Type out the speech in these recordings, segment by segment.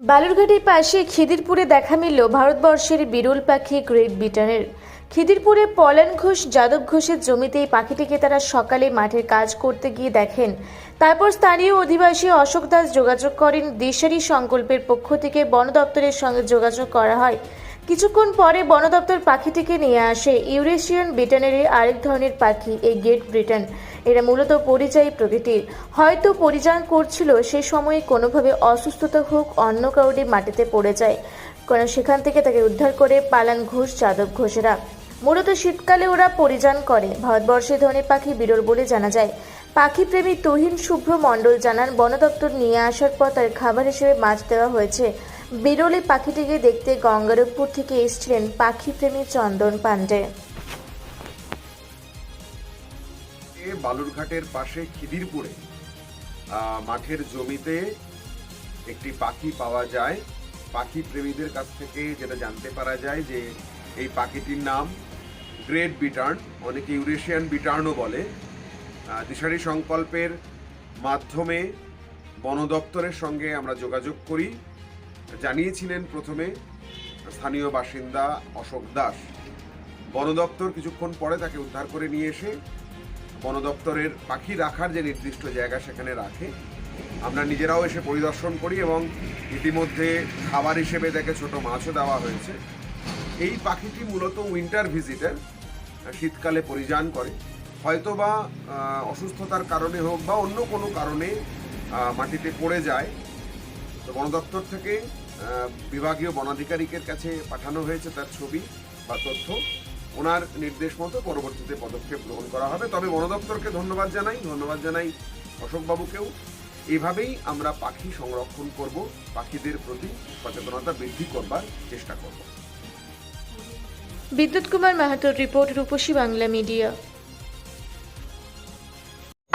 বালুরঘাটের পাশে খিদিরপুরে দেখা মিলল ভারতবর্ষের বিরল পাখি গ্রেট বিটানের খিদিরপুরে পলান ঘোষ, যাদব ঘোষের জমিতে এই পাখিটিকে তারা সকালে মাঠের কাজ করতে গিয়ে দেখেন। তারপর স্থানীয় অধিবাসী অশোক দাস যোগাযোগ করেন। দিশারি সংকল্পের পক্ষ থেকে বন দপ্তরের সঙ্গে যোগাযোগ করা হয়। কিছুক্ষণ পরে বন দপ্তর পাখিটিকে নিয়ে আসে ইউরেশিয়ান ব্রিটেনেরই আরেক ধরনের পাখি, এই গেট ব্রিটেন। এরা মূলত পরিযায়ী প্রকৃতির। হয়তো পরিযান করছিল, সে সময়ে কোনোভাবে অসুস্থতা হোক, অন্য কাউরে মাটিতে পড়ে যায়। কারণ সেখান থেকে তাকে উদ্ধার করে পালান ঘোষ যাদব ঘোষেরা। মূলত শীতকালে ওরা পরিযান করে। ভারতবর্ষে ধরনের পাখি বিরল বলে জানা যায়। পাখিপ্রেমী তুহিন শুভ্র মণ্ডল জানান, বন দপ্তর নিয়ে আসার পর তার খাবার হিসেবে মাছ দেওয়া হয়েছে। বিরল পাখিটিকে দেখতে গঙ্গারকপুর থেকে এসেছিলেন পাখিপ্রেমী চন্দন পাণ্ডে। বালুরঘাটের পাশে খিদিরপুরে মাঠের জমিতে একটি পাখি পাওয়া যায়। পাখি প্রেমীদের কাছ থেকে যেটা জানতে পারা যায় যে এই পাখিটির নাম গ্রেট বিটার্ন, অনেকে ইউরেশিয়ান বিটার্নও বলে। দিশারি সংকল্পের মাধ্যমে বন দপ্তরের সঙ্গে আমরা যোগাযোগ করি। জানিয়েছিলেন প্রথমে স্থানীয় বাসিন্দা অশোক দাস। বন দপ্তর কিছুক্ষণ পরে তাকে উদ্ধার করে নিয়ে এসে বন দপ্তরের পাখি রাখার যে নির্দিষ্ট জায়গা সেখানে রাখে। আমরা নিজেরাও এসে পরিদর্শন করি এবং ইতিমধ্যে খাবার হিসেবে তাকে ছোট মাছও দেওয়া হয়েছে। এই পাখিটি মূলত উইন্টার ভিজিটার শীতকালে পরিযান করে। হয়তোবা আহ, অসুস্থতার কারণে হোক বা অন্য কোনো কারণে মাটিতে পড়ে যায়। তো বন দপ্তর থেকে বিভাগীয় বনাধিকারিকের কাছে পাঠানো হয়েছে তার ছবি বা তথ্য। ওনার নির্দেশ মতো পরবর্তীতে পদক্ষেপ গ্রহণ করা হবে। তবে বন দপ্তরকে ধন্যবাদ জানাই ধন্যবাদ জানাই অশোকবাবুকেও। এভাবেই আমরা পাখি সংরক্ষণ করব, পাখিদের প্রতি সচেতনতা বৃদ্ধি করবার চেষ্টা করব। বিদ্যুৎ কুমার মাহাতোর রিপোর্ট রূপসী বাংলা মিডিয়া।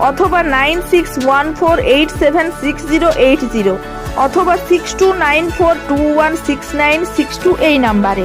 অথবা nine six one four eight seven six zero eight zero, অথবা six two nine four two one six nine six two এই নাম্বারে।